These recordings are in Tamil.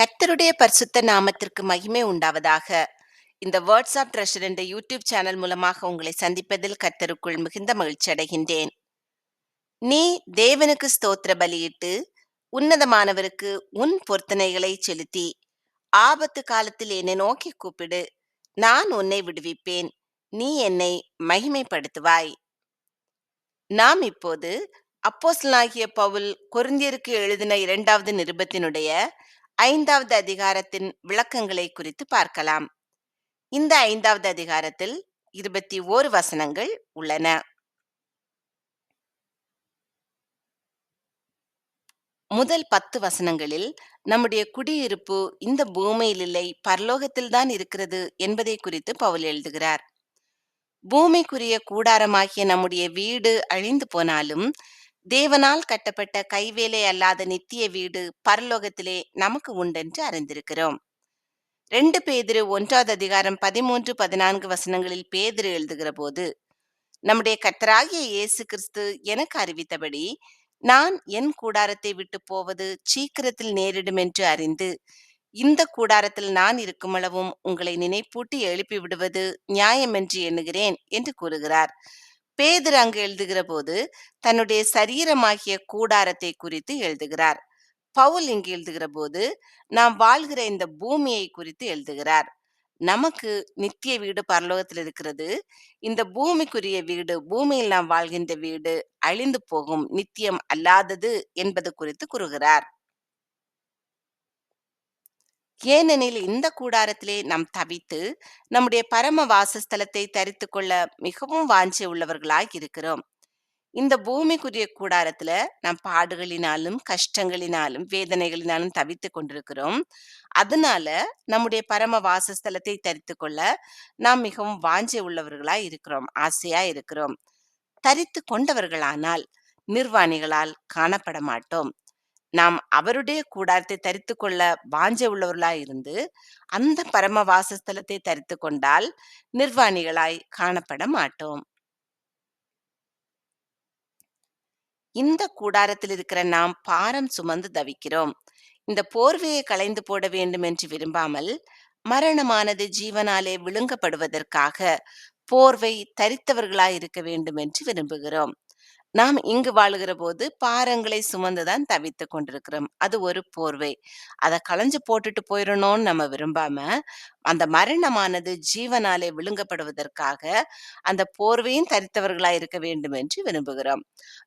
கர்த்தருடைய பரிசுத்த நாமத்திற்கு மகிமை உண்டாவதாக. இந்த வேர்ட்ஸ் ஆஃப் ட்ரெஷர் என்ற யூடியூப் சேனல் மூலமாக உங்களை சந்திப்பதில் கர்த்தருக்குள் மிகுந்த மகிழ்ச்சி அடைகின்றேன். நீ தேவனுக்கு ஸ்தோத்திர பலியிட்டு உன்னதமானவருக்கு உன் பொருத்தனைகளை செலுத்தி ஆபத்து காலத்தில் என்னை நோக்கி கூப்பிடு. நான் உன்னை விடுவிப்பேன். நீ என்னை மகிமைப்படுத்துவாய். நாம் இப்போது அப்போஸ்லாகிய பவுல் குருந்தியருக்கு எழுதின இரண்டாவது நிருபத்தினுடைய ஐந்தாவது அதிகாரத்தின் விளக்கங்களை குறித்து பார்க்கலாம். இந்த ஐந்தாவது அதிகாரத்தில் இருபத்தி ஓரு வசனங்கள் உள்ளன. முதல் பத்து வசனங்களில் நம்முடைய குடியிருப்பு இந்த பூமியில் இல்லை பரலோகத்தில்தான் இருக்கிறது என்பதை குறித்து பவுல் எழுதுகிறார். பூமிக்குரிய கூடாரமாகிய நம்முடைய வீடு அழிந்து போனாலும் தேவனால் கட்டப்பட்ட கைவேலை அல்லாத நித்திய வீடு பரலோகத்திலே நமக்கு உண்டென்று அறிந்திருக்கிறோம். ரெண்டு பேதிரு ஒன்றாவது அதிகாரம் பதிமூன்று பதினான்கு வசனங்களில் பேதிரு எழுதுகிற போது நம்முடைய கத்தராகிய இயேசு கிறிஸ்து எனக்கு அறிவித்தபடி நான் என் கூடாரத்தை விட்டு போவது சீக்கிரத்தில் நேரிடும் என்று அறிந்து இந்த கூடாரத்தில் நான் இருக்குமளவும் உங்களை நினைப்பூட்டி எழுப்பி விடுவது நியாயமென்று எண்ணுகிறேன் என்று கூறுகிறார். பேதர் அங்கு எழுதுகிற போது தன்னுடைய சரீரமாகிய கூடாரத்தை குறித்து எழுதுகிறார். பவுல் இங்கு எழுதுகிற போது நாம் வாழ்கிற இந்த பூமியை குறித்து எழுதுகிறார். நமக்கு நித்திய வீடு பரலோகத்தில் இருக்கிறது. இந்த பூமிக்குரிய வீடு பூமியில் நாம் வாழ்கின்ற வீடு அழிந்து போகும் நித்தியம் அல்லாதது என்பது குறித்து கூறுகிறார். ஏனெனில் இந்த கூடாரத்திலே நாம் தவித்து நம்முடைய பரம வாசஸ்தலத்தை தரித்து கொள்ள மிகவும் வாஞ்சி உள்ளவர்களாய் இருக்கிறோம். இந்த பூமிக்குரிய கூடாரத்துல நாம் பாடுகளினாலும் கஷ்டங்களினாலும் வேதனைகளினாலும் தவித்து கொண்டிருக்கிறோம். அதனால நம்முடைய பரம வாசஸ்தலத்தை தரித்து கொள்ள நாம் மிகவும் வாஞ்சை உள்ளவர்களாய் இருக்கிறோம் ஆசையா இருக்கிறோம். தரித்து கொண்டவர்களானால் நிர்வாணிகளால் காணப்பட மாட்டோம். நாம் அவருடைய கூடாரத்தை தரித்து கொள்ள வாஞ்ச உள்ளவர்களாய் இருந்து அந்த பரம வாசஸ்தலத்தை தரித்து கொண்டால் நிர்வாணிகளாய் காணப்பட மாட்டோம். இந்த கூடாரத்தில் இருக்கிற நாம் பாரம் சுமந்து தவிக்கிறோம். இந்த போர்வையை களைந்து போட வேண்டும் என்று விரும்பாமல் மரணமானது ஜீவனாலே விழுங்கப்படுவதற்காக போர்வை தரித்தவர்களாய் இருக்க வேண்டும் என்று விரும்புகிறோம். நாம் இங்கு வாழுகிற போது பாரங்களை சுமந்துதான் தவித்து கொண்டிருக்கிறோம். அது ஒரு போர்வை. அதை களைஞ்சு போட்டுட்டு போயிடணும்னு நம்ம விரும்பாம அந்த மரணமானது ஜீவனாலே விழுங்கப்படுவதற்காக அந்த போர்வையும் தரித்தவர்களாய் இருக்க வேண்டும் என்று விரும்புகிறோம்.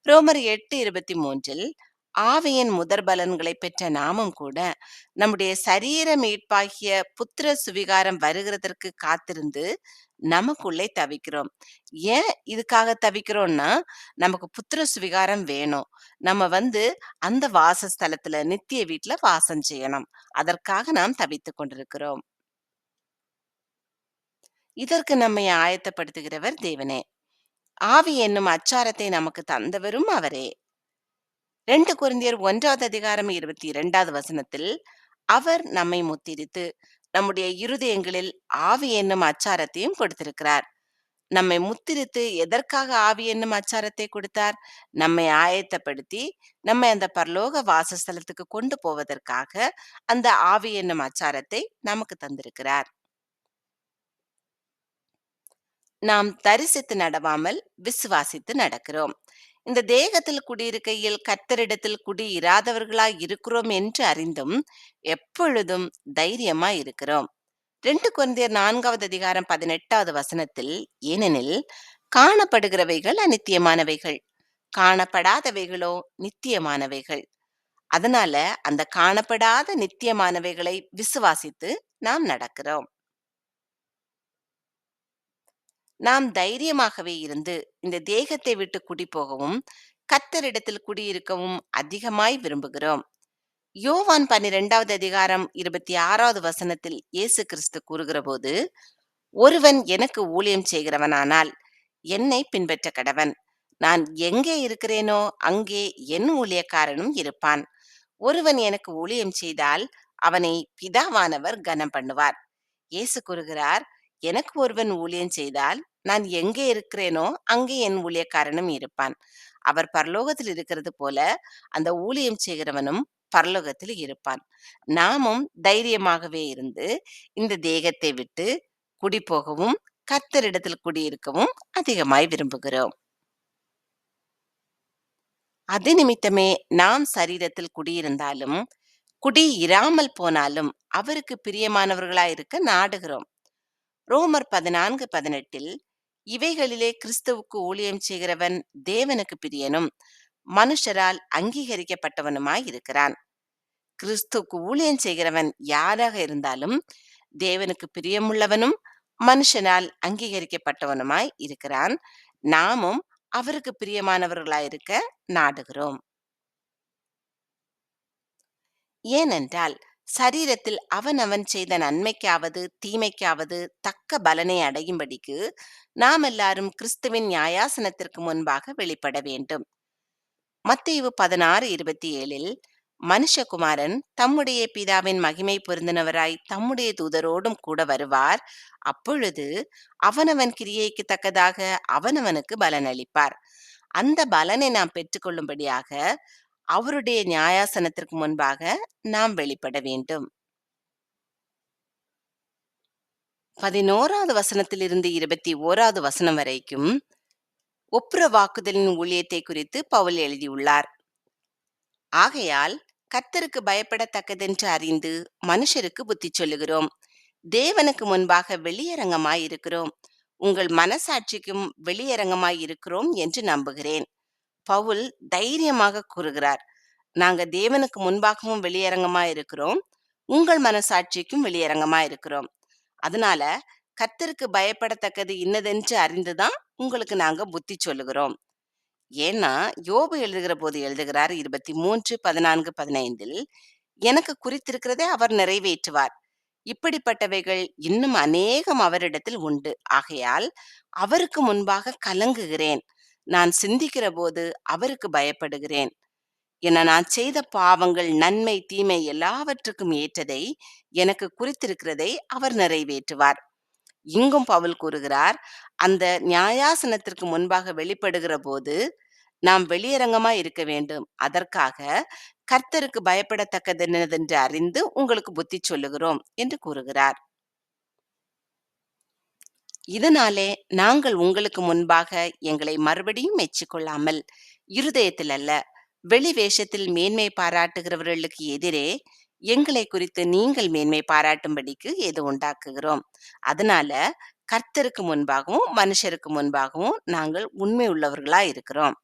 ரோமர் எட்டு இருபத்தி மூன்றில் ஆவியின் முதற் பலன்களை பெற்ற நாமும் கூட நம்முடைய சரீர மீட்பாகிய புத்திர சுவிகாரம் வருகிறதற்கு காத்திருந்து நமக்குள்ளே தவிக்கிறோம். ஏன் இதுக்காக தவிக்கிறோம்னா நமக்கு புத்திர சுவிகாரம் வேணும். நம்ம வந்து அந்த வாசஸ்தலத்துல நித்திய வீட்டுல வாசம் செய்யணும். அதற்காக நாம் தவித்துக் கொண்டிருக்கிறோம். இதற்கு நம்மை ஆயத்தப்படுத்துகிறவர் தேவனே. ஆவி என்னும் அச்சாரத்தை நமக்கு தந்தவரும் அவரே. ரெண்டு குருந்தியர் ஒன்றாவது அதிகாரம் இருபத்தி இரண்டாவது வசனத்தில் அவர் நம்மை முத்திரித்து நம்முடைய இருதயங்களில் ஆவி என்னும் அச்சாரத்தையும் கொடுத்திருக்கிறார். நம்மை முத்திரித்து எதற்காக ஆவி என்னும் அச்சாரத்தை கொடுத்தார்? நம்மை ஆயத்தப்படுத்தி நம்மை அந்த பரலோக வாசஸ்தலத்துக்கு கொண்டு போவதற்காக அந்த ஆவி என்னும் அச்சாரத்தை நமக்கு தந்திருக்கிறார். நாம் தரிசித்து நடவாமல் விசுவாசித்து நடக்கிறோம். இந்த தேகத்தில் குடியிருக்கையில் கர்த்தரிடத்தில் குடியிராதவர்களாய் இருக்கிறோம் என்று அறிந்தும் எப்பொழுதும் தைரியமாய் இருக்கிறோம். ரெண்டு குழந்தையர் நான்காவது அதிகாரம் பதினெட்டாவது வசனத்தில் ஏனெனில் காணப்படுகிறவைகள் அநித்தியமானவைகள் காணப்படாதவைகளோ நித்தியமானவைகள். அதனால அந்த காணப்படாத நித்தியமானவைகளை விசுவாசித்து நாம் நடக்கிறோம். நாம் தைரியமாகவே இருந்து இந்த தேகத்தை விட்டு குடி போகவும் கத்தரிடத்தில் குடியிருக்கவும் அதிகமாய் விரும்புகிறோம். யோவான் பன்னிரெண்டாவது அதிகாரம் இருபத்தி ஆறாவது வசனத்தில் இயேசு கிறிஸ்து கூறுகிற போது ஒருவன் எனக்கு ஊழியம் செய்கிறவனானால் என்னை பின்பற்ற கடவன். நான் எங்கே இருக்கிறேனோ அங்கே என் ஊழியக்காரனும் இருப்பான். ஒருவன் எனக்கு ஊழியம் செய்தால் அவனை பிதாவானவர் கனம் பண்ணுவார் இயேசு கூறுகிறார் எனக்கு ஒருவன் ஊழியம் செய்தால் நான் எங்கே இருக்கிறேனோ அங்கே என் ஊழியக்காரனும் இருப்பான். அவர் பரலோகத்தில் இருக்கிறது போல அந்த ஊழியம் செய்கிறவனும் பரலோகத்தில் இருப்பான். நாமும் தைரியமாகவே இருந்து இந்த தேகத்தை விட்டு குடி போகவும் கர்த்தரிடத்தில் குடியிருக்கவும் அதிகமாய் விரும்புகிறோம். அது நிமித்தமே நாம் சரீரத்தில் குடியிருந்தாலும் குடி இராமல் போனாலும் அவருக்கு பிரியமானவர்களாயிருக்க நாடுகிறோம். ரோமர் பதினான்கு பதினெட்டில் இவைகளிலே கிறிஸ்துவுக்கு ஊழியம் செய்கிறவன் தேவனுக்கு பிரியனும் மனுஷரால் அங்கீகரிக்கப்பட்டவனுமாய் இருக்கிறான். கிறிஸ்துவுக்கு ஊழியம் செய்கிறவன் யாராக இருந்தாலும் தேவனுக்கு பிரியமுள்ளவனும் மனுஷனால் அங்கீகரிக்கப்பட்டவனுமாய் இருக்கிறான். நாமும் அவருக்கு பிரியமானவர்களாயிருக்க நாடுகிறோம். ஏனென்றால் சரீரத்தில் அவனவன் செய்த நன்மைக்காவது தீமைக்காவது தக்க பலனை அடையும்படிக்கு நாம் எல்லாரும் கிறிஸ்துவின் நியாயாசனத்திற்கு முன்பாக வெளிப்பட வேண்டும். மத்தேயு பதினாறு இருபத்தி ஏழில் மனுஷகுமாரன் தம்முடைய பிதாவின் மகிமை பொருந்தினவராய் தம்முடைய தூதரோடும் கூட வருவார். அப்பொழுது அவனவன் கிரியைக்கு தக்கதாக அவனவனுக்கு பலன் அளிப்பார் அந்த பலனை நாம் பெற்றுக்கொள்ளும்படியாக அவருடைய நியாயாசனத்திற்கு முன்பாக நாம் வெளிப்பட வேண்டும். பதினோராவது வசனத்திலிருந்து இருபத்தி ஓராவது வசனம் வரைக்கும் ஒப்புர வாக்குதலின் ஊழியத்தை குறித்து பவுல் எழுதியுள்ளார். ஆகையால் கர்த்தருக்கு பயப்படத்தக்கதென்று அறிந்து மனுஷருக்கு புத்தி சொல்லுகிறோம். தேவனுக்கு முன்பாக வெளியரங்கமாய் இருக்கிறோம் உங்கள் மனசாட்சிக்கும் வெளியரங்கமாய் இருக்கிறோம் என்று நம்புகிறேன். பவுல் தைரியமாக கூறுகிறார் நாங்க தேவனுக்கு முன்பாகவும் வெளியரங்கமா இருக்கிறோம் உங்கள் மனசாட்சிக்கும் வெளியரங்கமா இருக்கிறோம். அதனால கத்தருக்கு பயப்படத்தக்கது இன்னதென்று அறிந்துதான் உங்களுக்கு நாங்க புத்தி சொல்லுகிறோம். ஏன்னா யோபு எழுதுகிற போது எழுதுகிறார் இருபத்தி மூன்று பதினான்கு பதினைந்தில் எனக்கு குறித்திருக்கிறதை அவர் நிறைவேற்றுவார். இப்படிப்பட்டவைகள் இன்னும் அநேகம் அவரிடத்தில் உண்டு. ஆகையால் அவருக்கு முன்பாக கலங்குகிறேன். நான் சிந்திக்கிற போது அவருக்கு பயப்படுகிறேன். என நான் செய்த பாவங்கள் நன்மை தீமை எல்லாவற்றுக்கும் ஏற்றதை எனக்கு குறித்திருக்கிறதை அவர் நிறைவேற்றுவார். இங்கும் பவுல் கூறுகிறார் அந்த நியாயாசனத்திற்கு முன்பாக வெளிப்படுகிற போது நாம் வெளியரங்கமா இருக்க வேண்டும். அதற்காக கர்த்தருக்கு பயப்படத்தக்கதென்னதென்று அறிந்து உங்களுக்கு புத்தி சொல்லுகிறோம் என்று கூறுகிறார். இதனாலே நாங்கள் உங்களுக்கு முன்பாக எங்களை மறுபடியும் மெச்சிக்கொள்ளாமல் இருதயத்தில் அல்ல வெளி வேஷத்தில் மேன்மை பாராட்டுகிறவர்களுக்கு எதிரே எங்களை குறித்து நீங்கள் மேன்மை பாராட்டும்படிக்கு ஏது உண்டாக்குகிறோம்? அதனால கர்த்தருக்கு முன்பாகவும் மனுஷருக்கு முன்பாகவும் நாங்கள் உண்மை உள்ளவர்களா இருக்கிறோம்.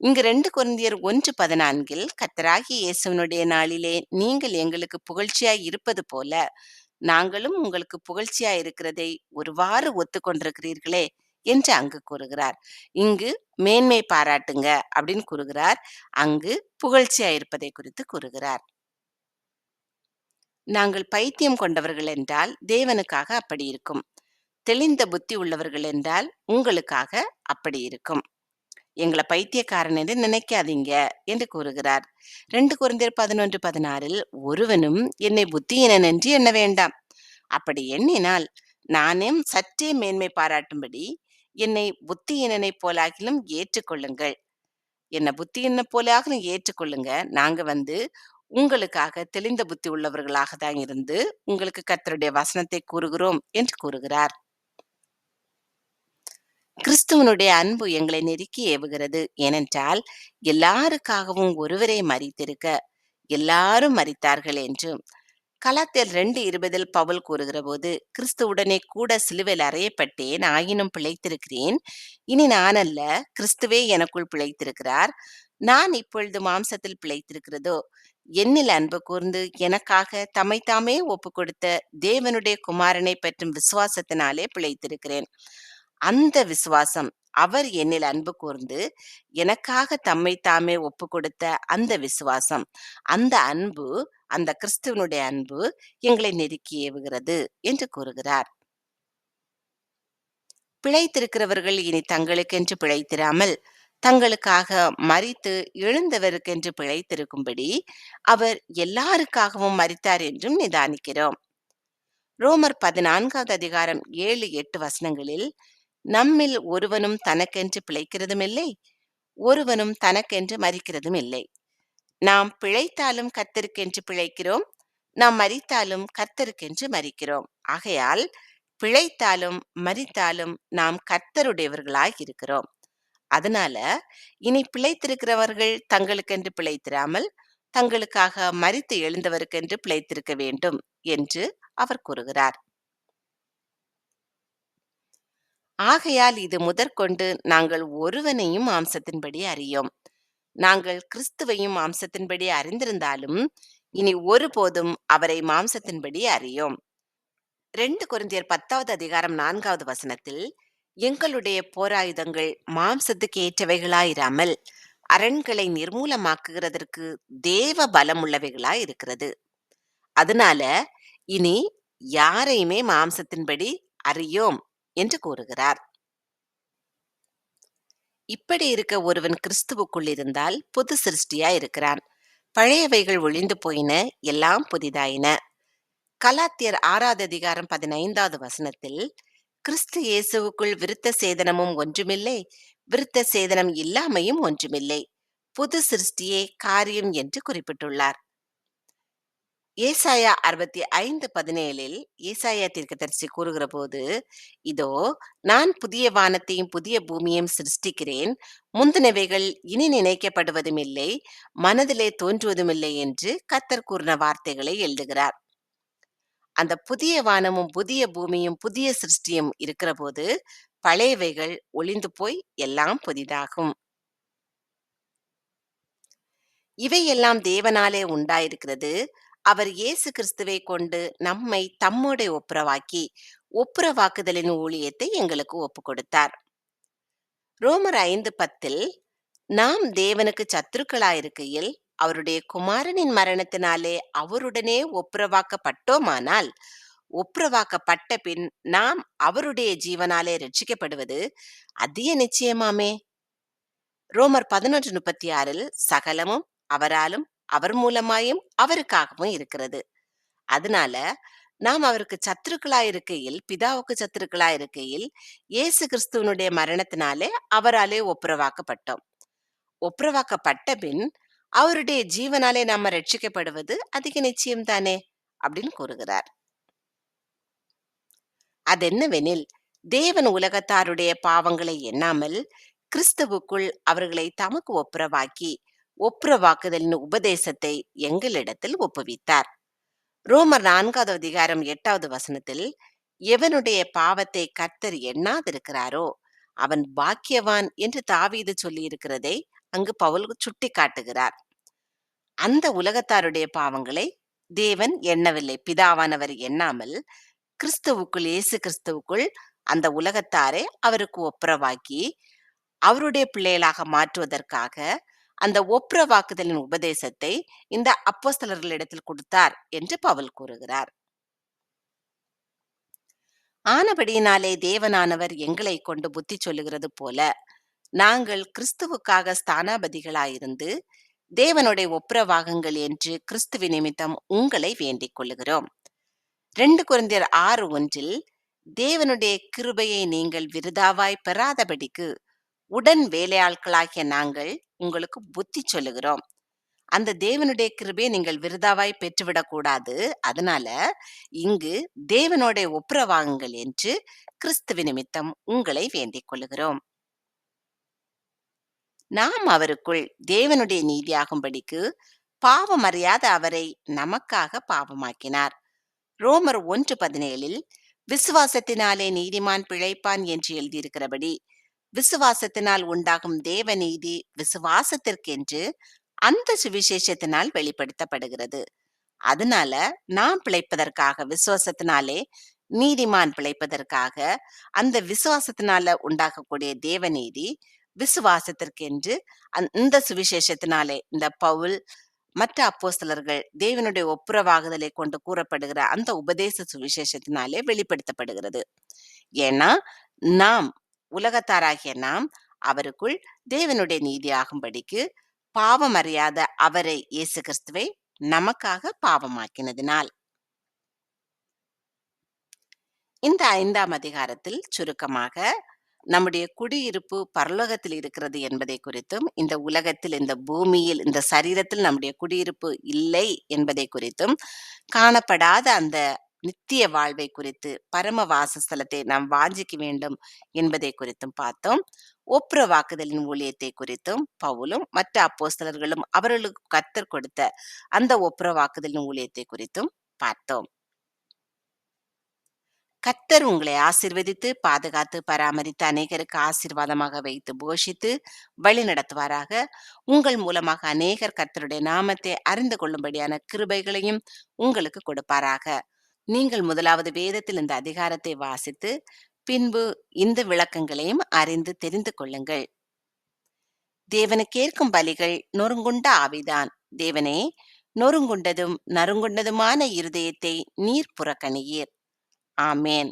இங்கு ரெண்டு குழந்தையர் ஒன்று பதினான்கில் கத்தராகி இயேசுவனுடைய நாளிலே நீங்கள் எங்களுக்கு புகழ்ச்சியாய் இருப்பது போல நாங்களும் உங்களுக்கு புகழ்ச்சியா இருக்கிறதை ஒருவாறு ஒத்துக்கொண்டிருக்கிறீர்களே என்று அங்கு கூறுகிறார். இங்கு மேன்மை பாராட்டுங்க அப்படின்னு கூறுகிறார். அங்கு புகழ்ச்சியா இருப்பதை குறித்து கூறுகிறார். நாங்கள் பைத்தியம் கொண்டவர்கள் என்றால் தேவனுக்காக அப்படி இருக்கும். தெளிந்த புத்தி உள்ளவர்கள் என்றால் உங்களுக்காக அப்படி இருக்கும். எங்களை பைத்தியக்காரன் என்று நினைக்காதீங்க என்று கூறுகிறார். ரெண்டு குழந்தையர் பதினொன்று பதினாறில் ஒருவனும் என்னை புத்தியினன் என்று எண்ண வேண்டாம். அப்படி எண்ணினால் நானே சற்றே மேன்மை பாராட்டும்படி என்னை புத்தியினனைப் போலாகிலும் ஏற்றுக்கொள்ளுங்கள். என்னை புத்தியின போலாகிலும் ஏற்றுக்கொள்ளுங்க. நாங்க வந்து உங்களுக்காக தெளிந்த புத்தி உள்ளவர்களாக தான் இருந்து உங்களுக்கு கத்தருடைய வசனத்தை கூறுகிறோம் என்று கூறுகிறார். கிறிஸ்துவனுடைய அன்பு எங்களை நெருக்கி ஏவுகிறது. ஏனென்றால் எல்லாருக்காகவும் ஒருவரே மறித்திருக்க எல்லாரும் மறித்தார்கள் என்றும் கலாத்தியர் ரெண்டு இருபதில் பவுல் கூறுகிற போது கிறிஸ்துவுடனே கூட சிலுவையில் அறையப்பட்டேன் ஆயினும் பிழைத்திருக்கிறேன். இனி நான் அல்ல கிறிஸ்துவே எனக்குள் பிழைத்திருக்கிறார். நான் இப்பொழுது மாம்சத்தில் பிழைத்திருக்கிறதோ? என்னில் அன்பு கூர்ந்து எனக்காக தம்மைத்தாமே ஒப்பு கொடுத்த தேவனுடைய குமாரனை பற்றும் விசுவாசத்தினாலே பிழைத்திருக்கிறேன். அந்த விசுவாசம் அவர் என்னில் அன்பு கூர்ந்து எனக்காக தம்மை தாமே ஒப்பு கொடுத்த அந்த விசுவாசம் அந்த அன்பு அந்த கிறிஸ்துவனுடைய அன்பு எங்களை நெருக்கி ஏவுகிறது என்று கூறுகிறார். பிழைத்திருக்கிறவர்கள் இனி தங்களுக்கென்று பிழைத்திராமல் தங்களுக்காக மறித்து எழுந்தவருக்கென்று பிழைத்திருக்கும்படி அவர் எல்லாருக்காகவும் மறித்தார் என்றும் நிதானிக்கிறோம். ரோமர் பதினான்காவது அதிகாரம் ஏழு எட்டு வசனங்களில் நம்மில் ஒருவனும் தனக்கென்று பிழைக்கிறதும் இல்லை ஒருவனும் தனக்கென்று மறிக்கிறதும் இல்லை நாம் பிழைத்தாலும் கத்தருக்கென்று பிழைக்கிறோம் நாம் மரித்தாலும் கர்த்தருக்கென்று மறிக்கிறோம் ஆகையால் பிழைத்தாலும் மரித்தாலும் நாம் கர்த்தருடையவர்களாய் இருக்கிறோம். அதனால இனி பிழைத்திருக்கிறவர்கள் தங்களுக்கென்று பிழைத்திராமல் தங்களுக்காக மரித்து எழுந்தவருக்கென்று பிழைத்திருக்க வேண்டும் என்று அவர் கூறுகிறார். ஆகையால் இது முதற்கொண்டு நாங்கள் ஒருவனையும் மாம்சத்தின்படி அறியோம். நாங்கள் கிறிஸ்துவையும் மாம்சத்தின்படி அறிந்திருந்தாலும் இனி ஒருபோதும் அவரை மாம்சத்தின்படி அறியோம். ரெண்டு குருந்தியர் பத்தாவது அதிகாரம் நான்காவது வசனத்தில் எங்களுடைய போராயுதங்கள் மாம்சத்துக்கு ஏற்றவைகளாயிராமல் அரண்களை நிர்மூலமாக்குகிறதற்கு தேவ பலம் உள்ளவைகளாய் இருக்கிறது. அதனால இனி யாரையுமே மாம்சத்தின்படி அறியோம். என்று கூறுகிறார். இப்படி இருக்க ஒருவன் கிறிஸ்துவுக்குள் இருந்தால் புது சிருஷ்டியா இருக்கிறான். பழையவைகள் ஒழிந்து போயின எல்லாம் புதிதாயின. கலாத்தியர் ஆறாவது அதிகாரம் பதினைந்தாவது வசனத்தில் கிறிஸ்து இயேசுவுக்குள் விருத்த சேதனமும் ஒன்றுமில்லை விருத்த சேதனம் இல்லாமையும் ஒன்றுமில்லை. புது சிருஷ்டியே காரியம் என்று குறிப்பிட்டுள்ளார். ஏசாயா அறுபத்தி ஐந்து பதினேழில் ஏசாயா தீர்க்கதரிசி கூறுகிற போது இதோ நான் புதிய வானத்தையும் புதிய பூமியையும் சிருஷ்டிக்கிறேன். முந்தினவைகள் இனி நினைக்கப்படுவதும் இல்லை. மனதிலே தோன்றுவதும் இல்லை என்று கத்தர் கூறின வார்த்தைகளை எழுதுகிறார். அந்த புதிய வானமும் புதிய பூமியும் புதிய சிருஷ்டியும் இருக்கிற போது பழையவைகள் ஒளிந்து போய் எல்லாம் புதிதாகும். இவையெல்லாம் தேவனாலே உண்டாயிருக்கிறது. அவர் இயேசு கிறிஸ்துவை கொண்டு நம்மை தம்மோட ஒப்புரவாக்கி ஒப்புரவாக்குதலின் ஊழியத்தை எங்களுக்கு ஒப்பு கொடுத்தார் ரோமர் ஐந்து பத்தில் நாம் தேவனுக்கு சத்துருக்களாயிருக்கையில் அவருடைய குமாரனின் மரணத்தினாலே அவருடனே ஒப்புரவாக்கப்பட்டோமானால் ஒப்புரவாக்கப்பட்ட பின் நாம் அவருடைய ஜீவனாலே ரட்சிக்கப்படுவது அதிக நிச்சயமாமே. ரோமர் பதினொன்று முப்பத்தி ஆறில் சகலமும் அவராலும் அவர் மூலமாயும் அவருக்காகவும் இருக்கிறது. அதனால நாம் அவருக்கு சத்துருக்களா இருக்கையில் பிதாவுக்கு சத்துருக்களா இருக்கையில் இயேசு கிறிஸ்துவனுடைய மரணத்தினாலே அவராலே ஒப்புரவாக்கப்பட்டோம். ஒப்புரவாக்கப்பட்ட பின் அவருடைய ஜீவனாலே நாம ரட்சிக்கப்படுவது அதிக நிச்சயம்தானே அப்படின்னு கூறுகிறார். அதென்னவெனில் தேவன் உலகத்தாருடைய பாவங்களை எண்ணாமல் கிறிஸ்துவுக்குள் அவர்களை தமக்கு ஒப்புரவாக்கி ஒப்புரவாக்குதலின் உபதேசத்தை எங்களிடத்தில் ஒப்புவித்தார். ரோமர் நான்காவது அதிகாரம் எட்டாவது வசனத்தில் எவனுடைய பாவத்தை கர்த்தர் எண்ணாதிருக்கிறாரோ அவன் பாக்கியவான் என்று தாவீது சொல்லி இருக்கிறதை அங்கு பவுல் சுட்டி காட்டுகிறார் அந்த உலகத்தாருடைய பாவங்களை தேவன் எண்ணவில்லை. பிதாவானவர் எண்ணாமல் கிறிஸ்துவுக்குள் இயேசு கிறிஸ்துவுக்குள் அந்த உலகத்தாரை அவருக்கு ஒப்புரவாக்கி அவருடைய பிள்ளைகளாக மாற்றுவதற்காக அந்த ஒப்புரவாக்குதலின் உபதேசத்தை இந்த அப்போஸ்தலர்களிடத்தில் கொடுத்தார் என்று பவுல் கூறுகிறார். ஆனபடியினாலே தேவனானவர் எங்களை கொண்டு புத்தி சொல்லுகிறது போல நாங்கள் கிறிஸ்துவுக்காக ஸ்தானாபதிகளாயிருந்து தேவனுடைய ஒப்புரவாகுங்கள் என்று கிறிஸ்துவ நிமித்தம் உங்களை வேண்டிக் கொள்ளுகிறோம். ரெண்டு குழந்தையர் ஆறு ஒன்றில் தேவனுடைய கிருபையை நீங்கள் விருதாவாய் பெறாதபடிக்கு உடன் வேலையாட்களாகிய நாங்கள் உங்களுக்கு புத்தி சொல்லுகிறோம். அந்த தேவனுடைய கிருபையை நீங்கள் விருதாவாய் பெற்றுவிடக் கூடாது. அதனால இங்கு தேவனோட ஒப்புரவாகுங்கள் என்று கிறிஸ்துவ நிமித்தம் உங்களை வேண்டிக் கொள்ளுகிறோம். நாம் அவருக்குள் தேவனுடைய நீதியாகும்படிக்கு பாவம் அறியாத அவரை நமக்காக பாவமாக்கினார். ரோமர் ஒன்று பதினேழில் விசுவாசத்தினாலே நீதிமான் பிழைப்பான் என்று எழுதியிருக்கிறபடி விசுவாசத்தினால் உண்டாகும் தேவ நீதி விசுவாசத்திற்கென்று அந்த சுவிசேஷத்தினால் வெளிப்படுத்தப்படுகிறது. அதனால நாம் பிழைப்பதற்காக விசுவாசத்தினாலே நீதிமான் பிழைப்பதற்காக அந்த விசுவாசத்தினால உண்டாகக்கூடிய தேவநீதி விசுவாசத்திற்கென்று இந்த சுவிசேஷத்தினாலே இந்த பவுல் மற்ற அப்போஸ்தலர்கள் தேவனுடைய ஒப்புரவாகுதலை கொண்டு கூறப்படுகிற அந்த உபதேச சுவிசேஷத்தினாலே வெளிப்படுத்தப்படுகிறது. ஏன்னா நாம் உலகத்தாராகிய நாம் அவருக்குள் தேவனுடைய நீதி ஆகும்படிக்கு பாவம் அறியாத அவரை இயேசு கிறிஸ்துவை நமக்காக பாவமாக்கினதினால். இந்த ஐந்தாம் அதிகாரத்தில் சுருக்கமாக நம்முடைய குடியிருப்பு பரலோகத்தில் இருக்கிறது என்பதை குறித்தும் இந்த உலகத்தில் இந்த பூமியில் இந்த சரீரத்தில் நம்முடைய குடியிருப்பு இல்லை என்பதை குறித்தும் காணப்படாத அந்த நித்திய வாழ்வை குறித்து பரம வாசஸ்தலத்தை நாம் வாஞ்சிக்க வேண்டும் என்பதை குறித்தும் பார்த்தோம். ஒப்புற வாக்குதலின் ஊழியத்தை குறித்தும் பவுலும் மற்ற அப்போஸ்தலர்களும் அவர்களுக்கு கத்தர் கொடுத்த அந்த ஒப்புற வாக்குதலின் ஊழியத்தை குறித்தும் பார்த்தோம். கத்தர் உங்களை ஆசிர்வதித்து பாதுகாத்து பராமரித்து அநேகருக்கு ஆசீர்வாதமாக வைத்து போஷித்து வழி நடத்துவாராக. உங்கள் மூலமாக அநேகர் கர்த்தருடைய நாமத்தை அறிந்து கொள்ளும்படியான கிருபைகளையும் உங்களுக்கு கொடுப்பாராக. நீங்கள் முதலாவது வேதத்தில் இந்த அதிகாரத்தை வாசித்து பின்பு இந்த விளக்கங்களையும் அறிந்து தெரிந்து கொள்ளுங்கள். தேவனுக்கேற்கும் பலிகள் நொறுங்குண்ட ஆவிதான். தேவனே நொறுங்குண்டதும் நறுங்குண்டதுமான இருதயத்தை நீர் புறக்கணியீர். ஆமேன்.